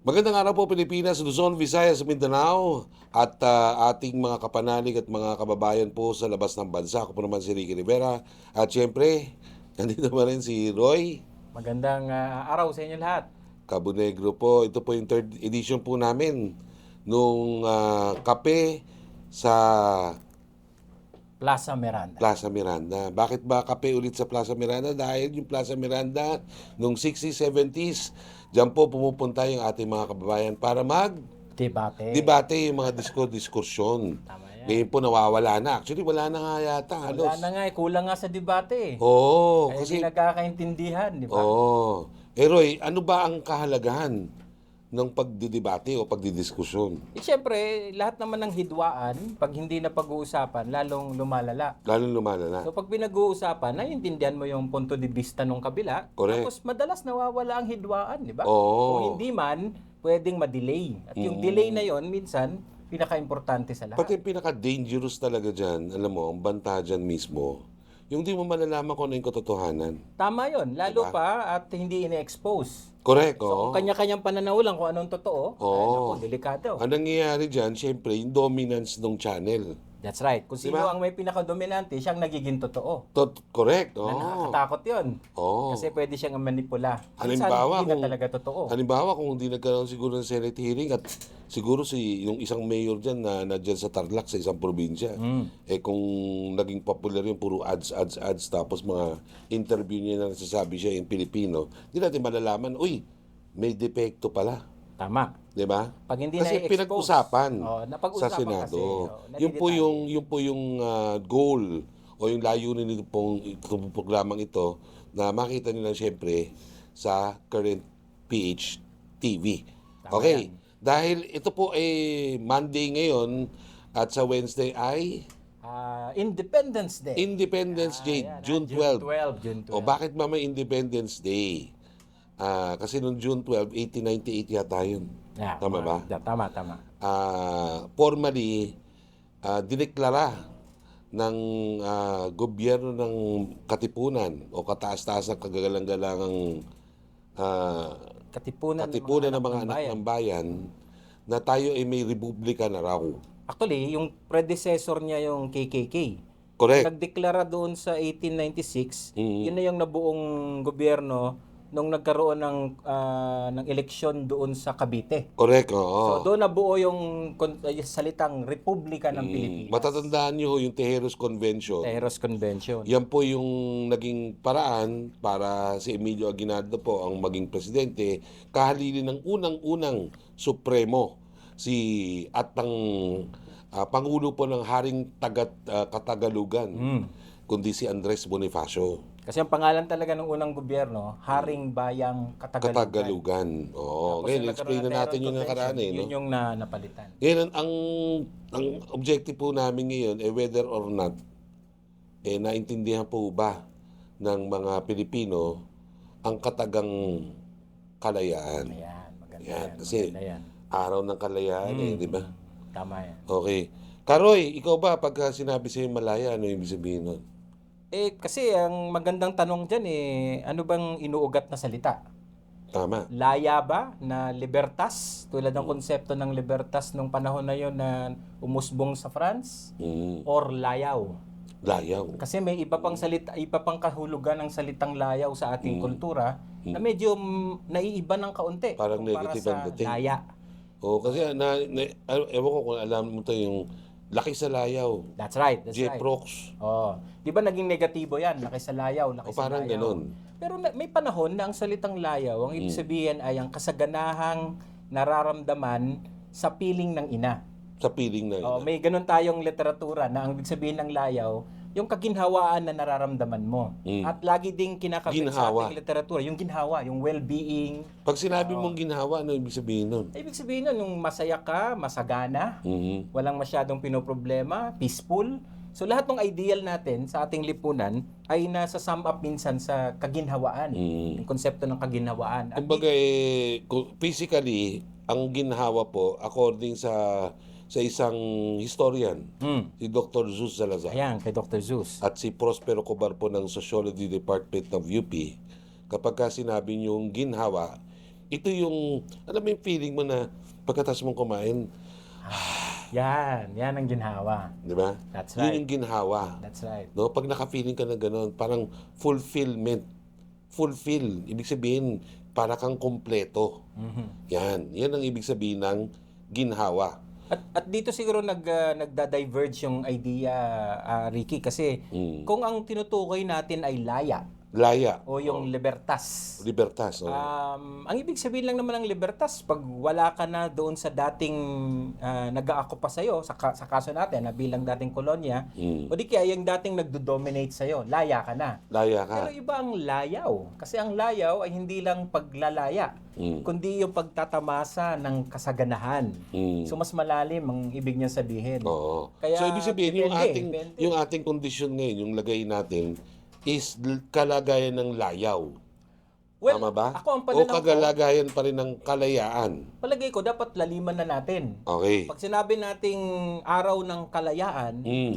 Magandang araw po Pilipinas, Luzon, Visayas, Mindanao at ah, ating mga kapanalig at mga kababayan po sa labas ng bansa. Ako po naman si Ricky Rivera at syempre, nandito pa rin si Roy Magandang ah, araw sa inyo lahat. Cabonegro po. Ito po yung third edition po namin nung ah, kape sa Plaza Miranda. Plaza Miranda. Bakit ba kape ulit sa Plaza Miranda? Dahil yung Plaza Miranda nung 60s, 70s, dyan po pumupunta yung ating mga kababayan para mag Debate. debate yung mga disko diskursyon. Tama yan. Ngayon po nawawala na. Actually, wala na nga yata. Halos. Wala na nga eh, kulang nga sa debate eh. Oo. Kaya kasi, hindi nagkakaintindihan, di ba? oo. Eh Roy, ano ba ang kahalagahan ng pagdidebate o pagdidiskusyon? Eh, Siyempre, lahat naman ng hidwaan, pag hindi na pag-uusapan, lalong lumalala. Lalo lumalala. So pag pinag-uusapan, naiintindihan mo yung punto de vista ng kabila. Correct. Tapos madalas nawawala ang hidwaan, di ba? Oo. Mm. Kung hindi man, pwedeng ma-delay. At yung delay na yon minsan, pinaka-importante sa lahat. Pati yung pinaka-dangerous talaga dyan, alam mo, ang banta dyan mismo, yung di mo malalaman kung ano yung katotohanan. Tama yon lalo Diba? pa at hindi ine-expose. Correct, So, kung kanya-kanyang pananaw lang kung anong totoo, ay, Oo. naku, delikado. Ang nangyayari dyan, syempre, yung dominance ng channel. That's right. Kung sino Diba? ang may pinaka-dominante, siyang nagiging totoo. Tot correct, Na oo. nakakatakot yun. Oo. Kasi pwede siyang manipula. Minsan, Halimbawa, hindi na kung- talaga totoo. Halimbawa, kung hindi nagkaroon siguro ng Senate hearing at siguro si yung isang mayor dyan na nadyan sa Tarlac sa isang probinsya, Mm. eh kung naging popular yung puro ads, ads, ads, tapos mga interview niya na nasasabi siya in Pilipino, hindi natin malalaman, uy, may depekto pala. Tama. Di ba? Pag hindi Kasi na-expose, pinag-usapan oh, sa napag-usapan Senado. Kasi, oh, yun po yung yung po yung ah, goal o yung layunin nito pong itong programang ito na makita nila syempre sa current PH TV. Tama Okay. Dahil ito po ay Monday ngayon at sa Wednesday ay Ah, Independence Day. Independence Day, Ayan, ah, June June 12. 12. June 12. O bakit ba may Independence Day? Ah, kasi noong June 12, 1898 yata yun. Yeah, Tama ba? yeah, tama, tama. ah, formally ah, dineklara ng ah, gobyerno ng Katipunan o kataas-taas ng kagalang-galangang ah, Katipunan, Katipunan ng mga anak bayan. ng bayan na tayo ay may republika na raw. Actually, yung predecessor niya yung KKK. Correct. Nagdeklara doon sa 1896, Mm. yun na yung nabuong gobyerno nung nagkaroon ng ah, ng eleksyon doon sa Cavite. Correct, So oo. doon nabuo yung, kon- ay, salitang Republika ng Mm, Pilipinas. Matatandaan niyo ho yung Tejeros Convention. Tejeros Convention. Yan po yung naging paraan para si Emilio Aguinaldo po ang maging presidente kahalili ng unang-unang supremo si at ang ah, pangulo po ng Haring Tagat ah, Katagalugan Mm. kundi si Andres Bonifacio Kasi ang pangalan talaga ng unang gobyerno, Haring Bayang Katagalugan. Katagalugan. Oo, Tapos ngayon yung explain na natin yung nakaraan eh, no? Yun yung na, napalitan. Ngayon ang, ang ang objective po namin ngayon eh whether or not eh naintindihan po ba ng mga Pilipino ang katagang kalayaan. Ayan, maganda Yan, yan. kasi- maganda yan. Araw ng kalayaan eh, di ba? Tama yan. Okay. Karoy, ikaw ba pagka sinabi sa'yo malaya, ano ibig sabihin nun? Eh, kasi ang magandang tanong dyan eh, ano bang inuugat na salita? Tama. Laya ba na libertas? Tulad ng konsepto ng libertas nung panahon na yon na umusbong sa France? Mm, Or layaw? layaw. Kasi may iba pang salita, iba pang kahulugan ng salitang layaw sa ating kultura na medyo mm, naiiba ng kaunti. Parang negative sa ang dating. Laya. Oo, kasi na, na, ewan ko kung alam mo to yung laki sa layaw. That's right, that's right. Prox. Oh, 'di ba naging negatibo 'yan, laki sa layaw, laki O sa parang layaw. ganun. Pero na- may panahon na ang salitang layaw, ang Mm. ibig sabihin ay ang kasaganahang nararamdaman sa piling ng ina. Sa piling na yun. Oh, may ganun tayong literatura na ang ibig sabihin ng layaw, yung kaginhawaan na nararamdaman mo. Mm. At lagi ding kinakabit sa ating literatura, yung ginhawa, yung well-being. Pag sinabi mong ginhawa, ano ibig sabihin nun? Ibig sabihin nun, yung masaya ka, masagana, Mhm. walang masyadong pinoproblema, peaceful. So lahat ng ideal natin sa ating lipunan ay nasa sum up minsan sa kaginhawaan. Mm. Yung konsepto ng kaginhawaan. Kumbaga, eh, physically, ang ginhawa po, according sa sa isang historian, Hmm. si Dr. Zeus Salazar, Ayan, kay Dr. Zeus. at si Prospero Cobar po ng Sociology Department ng UP, kapag ka sinabi niyong ginhawa, ito yung, alam mo yung feeling mo na pagkatapos mong kumain, Yan, yan ang ginhawa. di ba? That's Yun right. yung ginhawa. That's right. No, pag naka-feeling ka na gano'n, parang fulfillment. Fulfill. Ibig sabihin, para kang kompleto. Mhm. Yan. Yan ang ibig sabihin ng ginhawa. At, at dito siguro nag, ah, nagda-diverge yung idea, ah, Ricky, kasi Mm. kung ang tinutukoy natin ay laya Laya. o yung libertas, Libertas. Oh. Um, ang ibig sabihin lang naman ng libertas, pag wala ka na doon sa dating uh, nag-aako pa sa'yo, sa, ka- sa kaso natin, na bilang dating kolonya, Mm. o di kaya yung dating nagdo-dominate sa'yo, laya ka na. Laya ka. Pero iba ang layaw. Kasi ang layaw ay hindi lang paglalaya, Mm. kundi yung pagtatamasa ng kasaganahan. Mm. So mas malalim ang ibig niya sabihin. Oo. Kaya, so ibig sabihin yung depende, ating depende. yung ating kondisyon ngayon, yung lagay natin is kalagayan ng layaw. Well, Tama ba? ako ang o pananaw ko, kagalagayan pa rin ng kalayaan. palagay ko dapat laliman na natin. Okay. Pag sinabi nating araw ng kalayaan, Mm.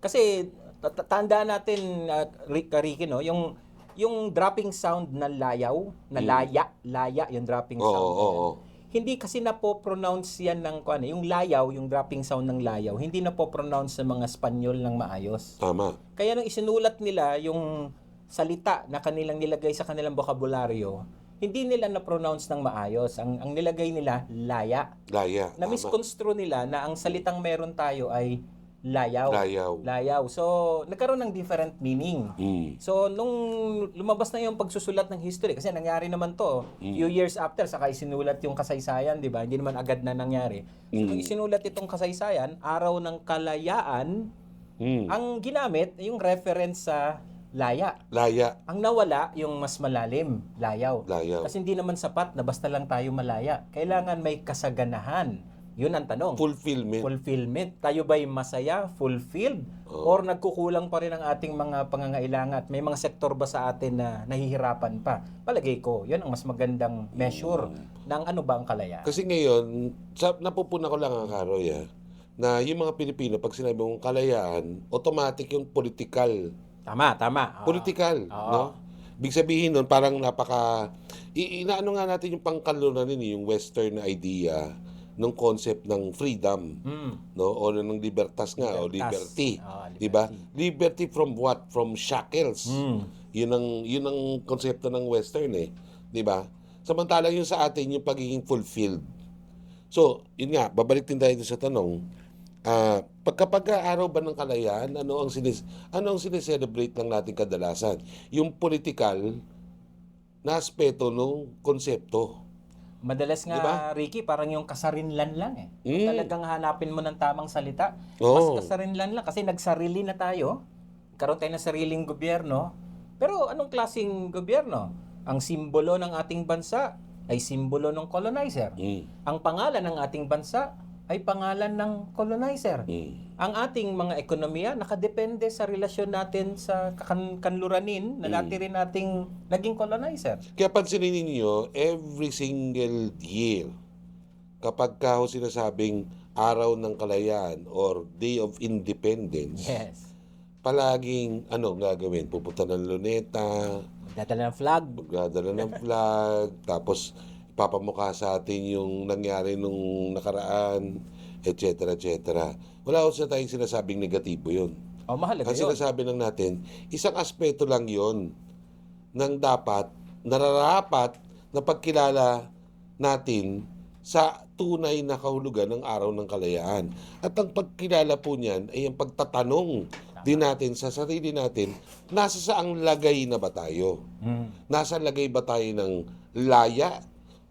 Kasi ta- ta- tandaan natin uh, Rick Ricky, no, yung yung dropping sound na layaw, na laya, laya yung dropping. Oo, sound. oo, oo. Hindi kasi na po pronounce yan ng kuan, yung layaw, yung dropping sound ng layaw, hindi na po pronounce sa mga Espanyol ng maayos. Tama. Kaya nung isinulat nila yung salita na kanilang nilagay sa kanilang bokabularyo, hindi nila na pronounce ng maayos. Ang ang nilagay nila laya. Laya. Na misconstrue nila na ang salitang meron tayo ay layaw. Layaw. Layaw. So, nagkaroon ng different meaning. Mm. So, nung lumabas na yung pagsusulat ng history, kasi nangyari naman to, few years after, saka isinulat yung kasaysayan, di ba? Hindi naman agad na nangyari. So, nung isinulat itong kasaysayan, araw ng kalayaan, Mm. ang ginamit, yung reference sa laya. Laya. Ang nawala, yung mas malalim, layaw. Layaw. Kasi hindi naman sapat na basta lang tayo malaya. Kailangan may kasaganahan. Yun ang tanong Fulfillment. fulfillment. Tayo ba'y masaya, fulfilled? Or nagkukulang pa rin ang ating mga pangangailangan at may mga sektor ba sa atin na nahihirapan pa? Palagay ko, yun ang mas magandang measure ng ano ba ang kalayaan. Kasi ngayon, sa, napupuna ko lang ang Karoy ah, na yung mga Pilipino, pag sinabi mong kalayaan, automatic yung political. Tama, tama. Political, Oo. no? Ibig sabihin nun, parang napaka... I, inaano nga natin yung pangkalunan yun, yung western idea ng concept ng freedom, Mm. no? O ng libertas nga, o Libertas. liberty. Oo, Di ba? Liberty from what? From shackles. Mm. Yun ang yun ang konsepto ng western eh, 'di ba? Samantalang yung sa atin yung pagiging fulfilled. So, yun nga, babalik din tayo sa tanong. Ah, pagkapag araw ba ng kalayaan, ano ang sinis ano ang sineselebrate ng nating kadalasan? Yung political na aspeto ng konsepto. Madalas nga, Diba? Ricky, parang yung kasarinlan lang eh. Kung Mm. talagang hanapin mo ng tamang salita, Oo. mas kasarinlan lang kasi nagsarili na tayo. Karoon tayo ng sariling gobyerno. Pero anong klasing gobyerno? Ang simbolo ng ating bansa ay simbolo ng colonizer. Mm. Ang pangalan ng ating bansa ay pangalan ng colonizer. Mm. Ang ating mga ekonomiya nakadepende sa relasyon natin sa kakan- kanluranin na dati rin nating naging colonizer. Kaya pansinin ninyo, every single year, kapag ka ho sinasabing araw ng kalayaan or day of independence, Yes. palaging ano gagawin? Pupunta ng luneta, Dadala ng flag. magdadala ng flag, tapos ipapamukha sa atin yung nangyari nung nakaraan, etc. etc. Wala ko sa tayong sinasabing negatibo yun. Oh, mahalaga Ang yun. sinasabi lang natin, isang aspeto lang yon ng dapat, nararapat na pagkilala natin sa tunay na kahulugan ng araw ng kalayaan. At ang pagkilala po niyan ay ang pagtatanong din natin sa sarili natin, nasa saang lagay na ba tayo? Mm. Nasa lagay ba tayo ng laya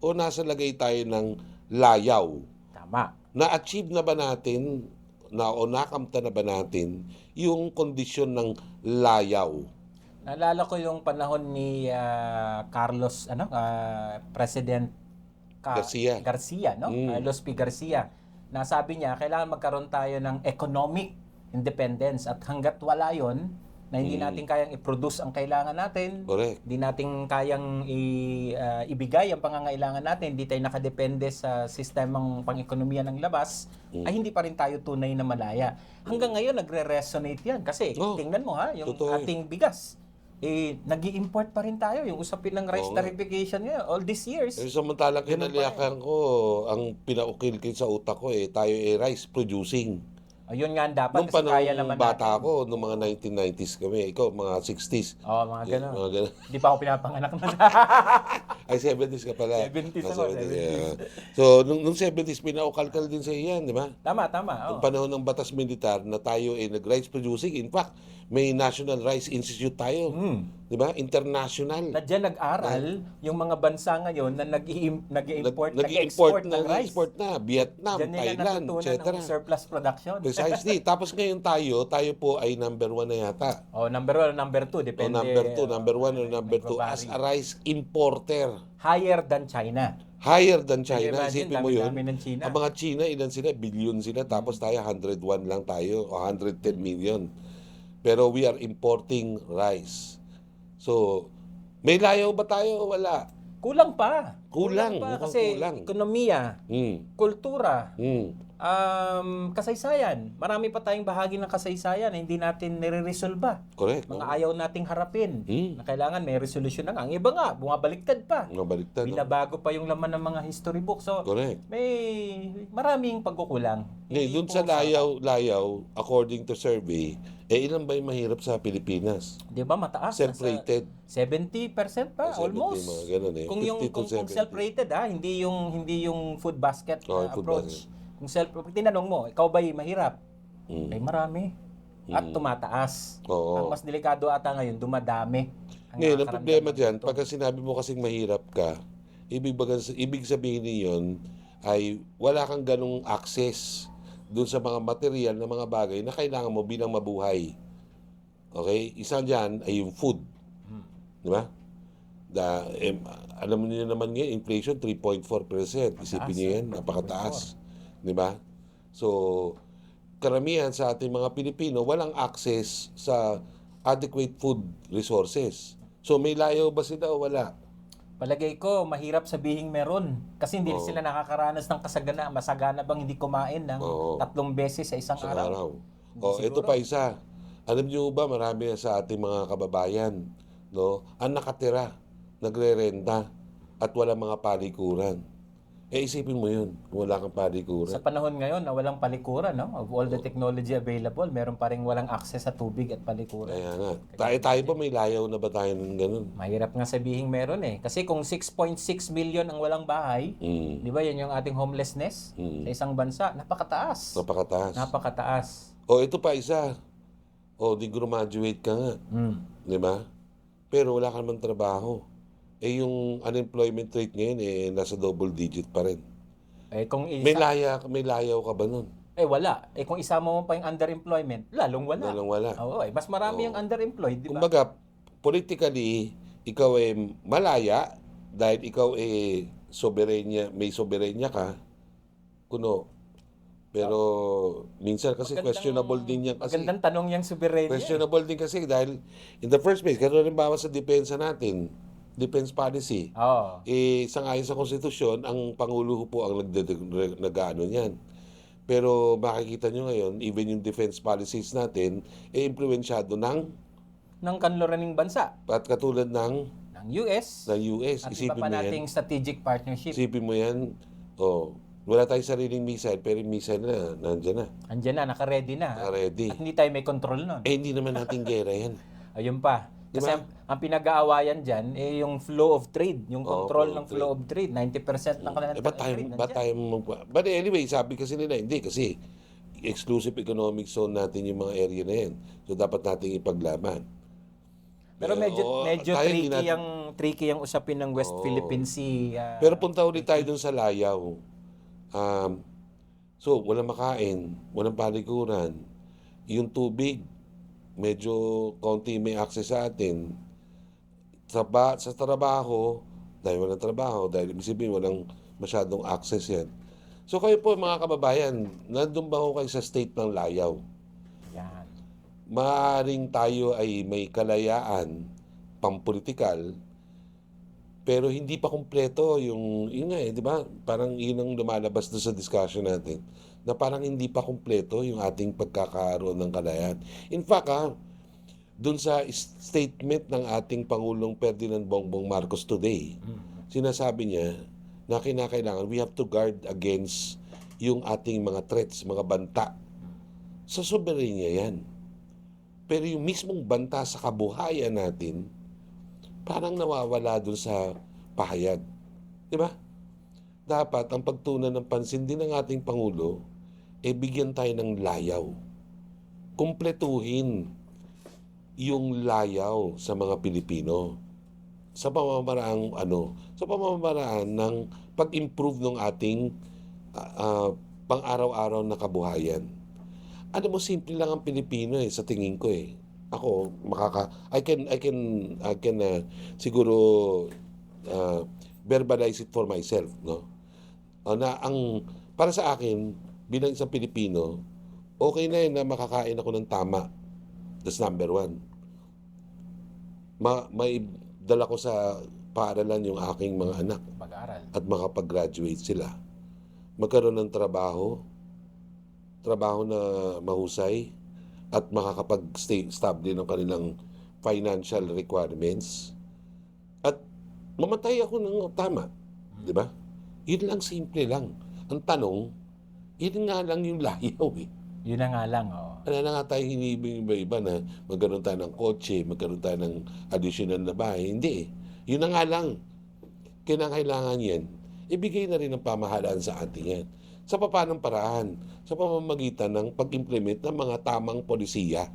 o nasa lagay tayo ng layaw? Tama. Na-achieve na ba natin na o nakamta na ba natin yung kondisyon ng layaw? Naalala ko yung panahon ni ah, Carlos, ano, ah, President Ka- Garcia. Garcia, no? Mm. Ah, Los P. Garcia. Na sabi niya, kailangan magkaroon tayo ng economic independence at hanggat wala yon na hindi natin kayang i-produce ang kailangan natin, Correct. hindi natin kayang i- ah, ibigay ang pangangailangan natin, hindi tayo nakadepende sa sistemang pang-ekonomiya ng labas, ay hindi pa rin tayo tunay na malaya. Hanggang ngayon, nagre-resonate yan. Kasi, Oh, tingnan mo ha, yung totoo. ating bigas. eh nag import pa rin tayo yung usapin ng rice nga. tarification ngayon all these years. Eh, samantalang kinaliakan ko, ang pinaukil-kil sa utak ko eh, tayo eh rice producing. Ayun nga ang dapat Nung kasi kaya naman bata natin. ako, nung mga 1990s kami, ikaw mga 60s. Oh, mga ganun. Mga ganun. Hindi pa ako pinapanganak na. Ay, 70s ka pala. 70s Ah, ako, 70s, 70s. yeah. So, nung, nung 70s, pinaukalkal din sa iyan, di ba? tama, tama. Oh. Nung panahon ng batas militar na tayo ay nag-rice producing. In fact, may National Rice Institute tayo. Hmm. Di ba? International. Na dyan nag-aral yung mga bansa ngayon na nag-i- nag-i-import, Nag- nag-export ng rice. nag-export na. Vietnam, Diyan nila Thailand, natutunan etc. ng surplus production. Precisely. Tapos ngayon tayo, tayo po ay number one na yata. Oh, number one number two, O depende. number two, number one or number two as a rice importer. Higher than China. Higher than China. imagine? Isipin mo yun. Ng China. Ang mga China, ilan sila? Billion sila. Tapos tayo, 101 lang tayo. O 110 million. Pero we are importing rice. So, may layaw ba tayo o wala? Kulang pa. Kulang, pa mukhang kasi kulang. ekonomiya, Hmm. kultura, Hmm. um, kasaysayan. Marami pa tayong bahagi ng kasaysayan na hindi natin nire-resolba. Correct. Mga no? ayaw nating harapin. Hmm. Na kailangan may resolution na nga. Ang iba nga, bumabaliktad pa. Mga baliktad. no? Binabago pa yung laman ng mga history book. So, Correct. may maraming pagkukulang. Hindi dun po sa layaw, layaw, according to survey, eh ilan ba yung mahirap sa Pilipinas? Di ba mataas? Self-rated. Nasa 70% pa, 70, almost. mga ganun eh. Kung yung 50 to kung, kung 70. self-rated ha, hindi yung hindi yung food basket Oh, uh, food approach. Kung self tinanong mo, ikaw ba mahirap? Mm. Ay marami. At tumataas. Oo. Ang mas delikado ata ngayon, dumadami. Ngayon, ang problema dyan, ganito. pagka sinabi mo kasing mahirap ka, ibig, baga, ibig sabihin niyon ay wala kang ganong access dun sa mga material na mga bagay na kailangan mo bilang mabuhay. Okay? Isa dyan ay yung food. Hmm. Di ba? Da, eh, alam niyo naman ngayon, inflation 3.4%. Isipin niyo ah. yan, napakataas. Di ba? So, karamihan sa ating mga Pilipino walang access sa adequate food resources. So, may layaw ba sila o wala? Palagay ko, mahirap sabihin meron. Kasi hindi Oo. sila nakakaranas ng kasagana. Masagana bang hindi kumain ng Oo. tatlong beses sa isang sa araw? araw. Hindi O, ito siguro. pa isa. Alam niyo ba, marami sa ating mga kababayan, no, ang nakatira, nagre-renta, at wala mga palikuran. Eh, isipin mo yun, kung wala kang palikuran. Sa panahon ngayon na walang palikuran, no? of all the technology available, meron pa rin walang access sa tubig at palikuran. Kaya nga. Tayo, tayo ba may layaw na ba tayo ng ganun? Mahirap nga sabihin meron eh. Kasi kung 6.6 million ang walang bahay, Mm. di ba yan yung ating homelessness Mm. sa isang bansa, napakataas. Napakataas. Napakataas. o, ito pa isa. O, di graduate ka nga. Mm. Di ba? Pero wala ka naman trabaho. Eh, yung unemployment rate ngayon, eh, nasa double digit pa rin. Eh kung isa, May laya, may layaw ka ba nun? eh wala. Eh kung isama mo pa yung underemployment, lalong wala. Walang wala. Oo, eh, mas marami yung underemployed, di ba? Kumbaga, politically, ikaw ay malaya dahil ikaw ay soberenya, may soberenya ka, kuno. Pero minsan kasi Magandang- questionable din yan kasi. Magandang tanong yung soberenya. Questionable din kasi dahil in the first place, kasi halimbawa sa depensa natin, defense policy, Oo. eh, sangayon sa konstitusyon, ang Pangulo po ang nag- nag-ano niyan. Pero makikita nyo ngayon, even yung defense policies natin, eh, influensyado ng, ng kanluraning bansa, at katulad ng, ng US, ng US. at iba Isipin pa mo yan. nating strategic partnership. Isipin mo yan, oh, wala tayong sariling missile, pero yung missile na, nandyan na, Andiyan na, naka-ready na. ready. At hindi tayo may control nun. Eh, hindi naman nating gera yan. Ayun pa. Kasi Diba? ang, ang pinag-aawayan dyan, eh, yung flow of trade, yung control flow ng flow of trade. 90% ng kanilang Eh, ba't tayo, ba't tayo magpa... But anyway, sabi kasi nila, hindi kasi exclusive economic zone natin yung mga area na yan. So, dapat nating ipaglaban. Pero medyo Oo, medyo tricky natin- yung tricky yung usapin ng West Oo. Philippine Sea. ah, Pero punta ulit tayo dun sa layaw. Um, so, walang makain, walang palikuran. Yung tubig, medyo konti may access sa atin. Sa, ba, sa trabaho, dahil walang trabaho, dahil ibig sabihin walang masyadong access yan. So kayo po mga kababayan, nandun ba ho kayo sa state ng layaw? yan. Maaring tayo ay may kalayaan pampolitikal, pero hindi pa kumpleto yung, yun nga eh, di ba? Parang yun ang lumalabas doon sa discussion natin, na parang hindi pa kumpleto yung ating pagkakaroon ng kalayaan. In fact, ha, dun sa statement ng ating Pangulong Ferdinand Bongbong Marcos today, sinasabi niya na kinakailangan we have to guard against yung ating mga threats, mga banta. Sa soberanya yan. Pero yung mismong banta sa kabuhayan natin, parang nawawala dun sa pahayag. Di ba? Dapat ang pagtunan ng pansin din ng ating Pangulo, eh bigyan tayo ng layaw. Kumpletuhin yung layaw sa mga Pilipino sa pamamaraan ano sa pamamaraan ng pag-improve ng ating ah, ah, pang-araw-araw na kabuhayan. Ano mo simple lang ang Pilipino eh sa tingin ko eh. Ako makaka I can I can I can ah, siguro ah, verbalize it for myself, no? Ah, na ang para sa akin bilang isang Pilipino, okay na yun na makakain ako ng tama. That's number one. Ma may dala ko sa paaralan yung aking mga anak Mag-aral. at makapag-graduate sila. Magkaroon ng trabaho, trabaho na mahusay, at makakapag-stay stable ng kanilang financial requirements. At mamatay ako ng tama. Di ba? Yun lang, simple lang. Ang tanong, yun nga lang yung layaw eh. Yun na nga lang, oh. Wala na nga tayo hinibing iba-iba na magkaroon tayo ng kotse, magkaroon tayo ng additional na bahay. Hindi eh. Yun na nga lang. Kinakailangan yan. Ibigay na rin ng pamahalaan sa atin yan. Sa papanong paraan? Sa pamamagitan ng pag-implement ng mga tamang polisiya.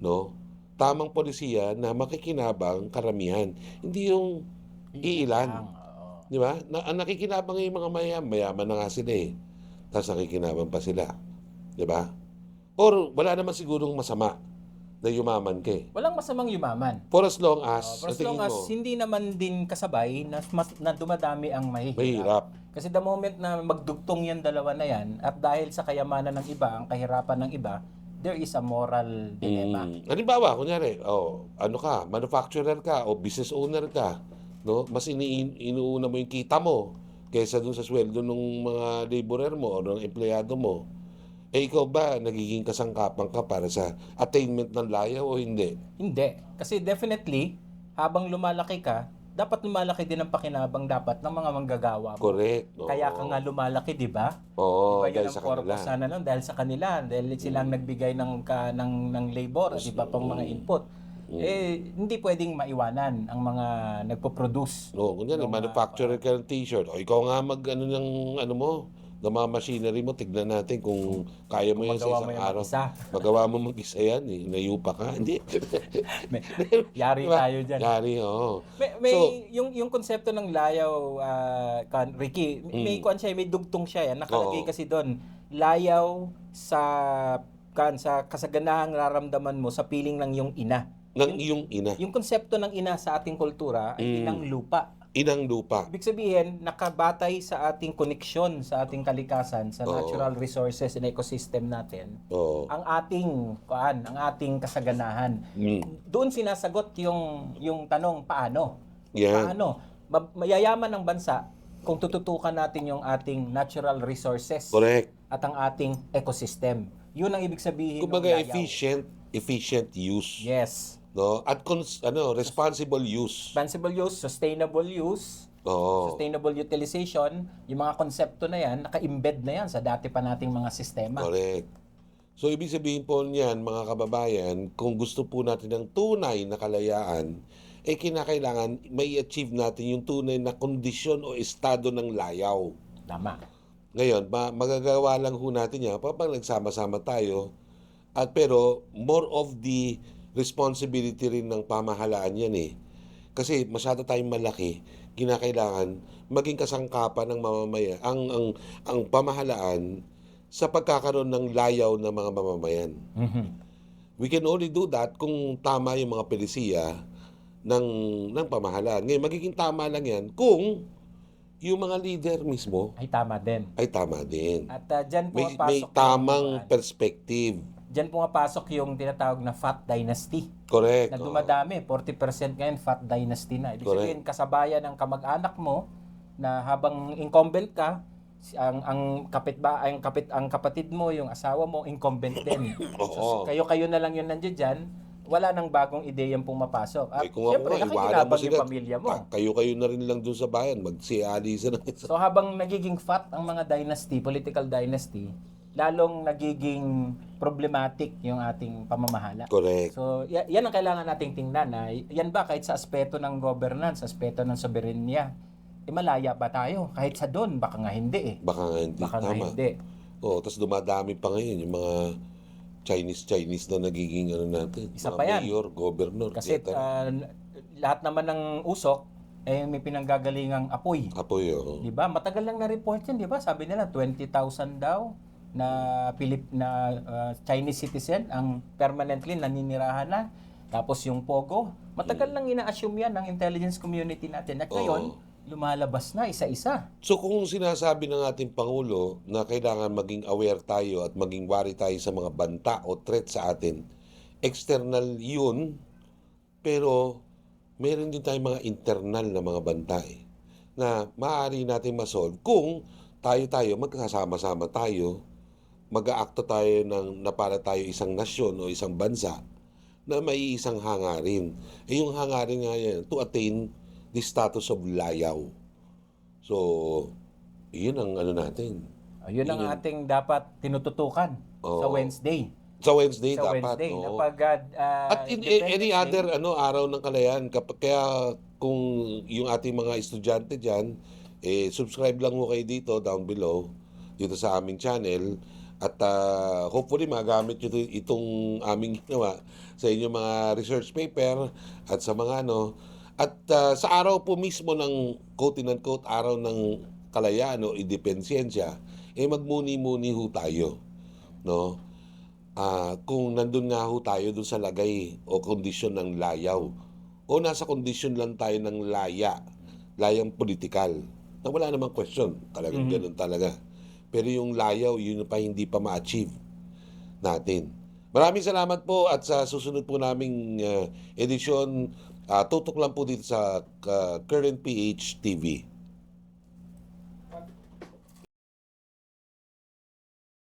No? Tamang polisiya na makikinabang karamihan. Hindi yung iilan. Oo. Di ba? Na, ang nakikinabang yung mga mayaman, mayaman na nga sila eh. Tapos nakikinabang pa sila. Di ba? Or wala naman sigurong masama na yumaman ka eh. Walang masamang yumaman. For as long as, Uh, for as sa tingin long as mo, hindi naman din kasabay na, mas, na dumadami ang mahihirap. mahirap. Kasi the moment na magdugtong yan dalawa na yan, at dahil sa kayamanan ng iba, ang kahirapan ng iba, there is a moral dilemma. Mm. Halimbawa, kunyari, oh, ano ka, manufacturer ka o business owner ka, no? Mas ini inuuna mo yung kita mo kaysa dun sa sweldo ng mga laborer mo o ng empleyado mo. Eh ikaw ba nagiging kasangkapan ka para sa attainment ng layaw o hindi? Hindi. Kasi definitely, habang lumalaki ka, dapat lumalaki din ang pakinabang dapat ng mga manggagawa mo. Correct. Oo. Kaya ka nga lumalaki, di ba? Oo, di ba yun dahil ang sa kanila. sana nun? Dahil sa kanila. Dahil silang nagbigay ng, ka, ng, ng labor, di ba pang mga input. Eh, hindi pwedeng maiwanan ang mga nagpo-produce. No, kunyari, Yung, ah, manufacturer ka ng t-shirt. O ikaw nga mag ano ng ano mo, ng mga machinery mo, tignan natin kung kaya mo yan sa mo isang yan araw. mag-isa. Magawa mo mag-isa yan eh. Nayupa ka. Hindi. May- Yari Diba? tayo dyan. Yari, oo. May, may So- yung yung konsepto ng layaw kan Ricky, may kuan siya, may dugtong siya, yan. Nakalagay Mm. Oo. kasi doon, layaw sa kan sa kasaganahang nararamdaman mo sa piling ng yung ina. Ng iyong ina. Yung konsepto ng ina sa ating kultura ay Mm. inang lupa. Inang lupa. Ibig sabihin, nakabatay sa ating koneksyon sa ating kalikasan, sa Oo. natural resources and ecosystem natin, Oo. ang ating kuan, ang ating kasaganahan. Mm. Doon sinasagot yung yung tanong paano? Yan. Paano? Ma- mayayaman ng bansa kung tututukan natin yung ating natural resources Correct. at ang ating ecosystem. Yun ang ibig sabihin ng Kumbaga, layaw. efficient, efficient use. Yes. No? At cons- ano, responsible use. Responsible use, sustainable use, Oo. sustainable utilization, yung mga konsepto na yan, naka-embed na yan sa dati pa nating mga sistema. Correct. So, ibig sabihin po niyan, mga kababayan, kung gusto po natin ng tunay na kalayaan, eh kinakailangan may achieve natin yung tunay na kondisyon o estado ng layaw. Tama. Ngayon, ma- magagawa lang ho natin yan kapag nagsama-sama tayo. At pero, more of the responsibility rin ng pamahalaan yan eh. Kasi masyado tayong malaki, kinakailangan maging kasangkapan ng mamamayan, ang, ang, ang pamahalaan sa pagkakaroon ng layaw ng mga mamamayan. Mhm. We can only do that kung tama yung mga pelisiya ng, ng pamahalaan. Ngayon, magiging tama lang yan kung yung mga leader mismo Ay tama din. ay tama din. At uh, dyan May, pumapasok may tamang perspective. Dyan pumapasok yung tinatawag na fat dynasty. Correct. na dumadami, 40% ngayon fat dynasty na. Ibig Correct. sabihin kasabayan ng kamag-anak mo na habang incumbent ka, ang ang kapit ba ang kapit ang kapatid mo, yung asawa mo incumbent din. So, kayo-kayo na lang yun nandiyan diyan wala nang bagong ideyang pumapasok. At Eh, kung ako syempre, mo nakikinabang sila. yung pamilya mo. Ta- Kayo-kayo na rin lang doon sa bayan. Magsialisa na isa. So habang nagiging fat ang mga dynasty, political dynasty, lalong nagiging problematic yung ating pamamahala. Correct. So ya- yan ang kailangan nating tingnan na yan ba kahit sa aspeto ng governance, aspeto ng soberenya, eh malaya ba tayo? Kahit sa doon, baka nga hindi eh. Baka nga hindi. Baka nga Tama. hindi. Oo, tapos dumadami pa ngayon yung mga Chinese-Chinese na nagiging ano natin. Isa mga pa yan. Mayor, governor. Kasi etc. ah, lahat naman ng usok, eh may pinanggagalingang apoy. Apoy, oo. Di ba? Matagal lang na-report yan, di ba? Sabi nila 20,000 daw na Pilip na uh, Chinese citizen ang permanently naninirahan na. Tapos yung Pogo, matagal lang ina-assume yan ng intelligence community natin. At ngayon, lumalabas na isa-isa. So kung sinasabi ng ating Pangulo na kailangan maging aware tayo at maging wary tayo sa mga banta o threat sa atin, external yun, pero meron din tayong mga internal na mga banta eh, na maaari natin masolve kung tayo-tayo, magkasama-sama tayo, mag-aakto tayo ng, na para tayo isang nasyon o isang bansa na may isang hangarin. Eh yung hangarin nga yan, to attain the status of layaw. So, yun ang ano natin. Ayun ang ating dapat tinututukan sa Oo. Wednesday. Sa Wednesday Sa dapat. Wednesday. oo. Na pag, uh, At in a- any other ano araw ng kalayaan kapag kaya kung yung ating mga estudyante diyan eh subscribe lang mo kayo dito down below dito sa aming channel at ah, hopefully magamit nyo ito- itong aming ginawa sa inyong mga research paper at sa mga ano. At ah, sa araw po mismo ng quote and quote araw ng kalayaan o independensya eh magmuni-muni ho tayo no? Ah, kung nandun nga ho tayo dun sa lagay o kondisyon ng layaw o nasa kondisyon lang tayo ng laya, layang politikal, na wala namang question, talagang ganun talaga. Pero yung layaw, yun pa hindi pa ma-achieve natin. Maraming salamat po at sa susunod po naming ah, edisyon, ah, tutok lang po dito sa ah, Current PH TV.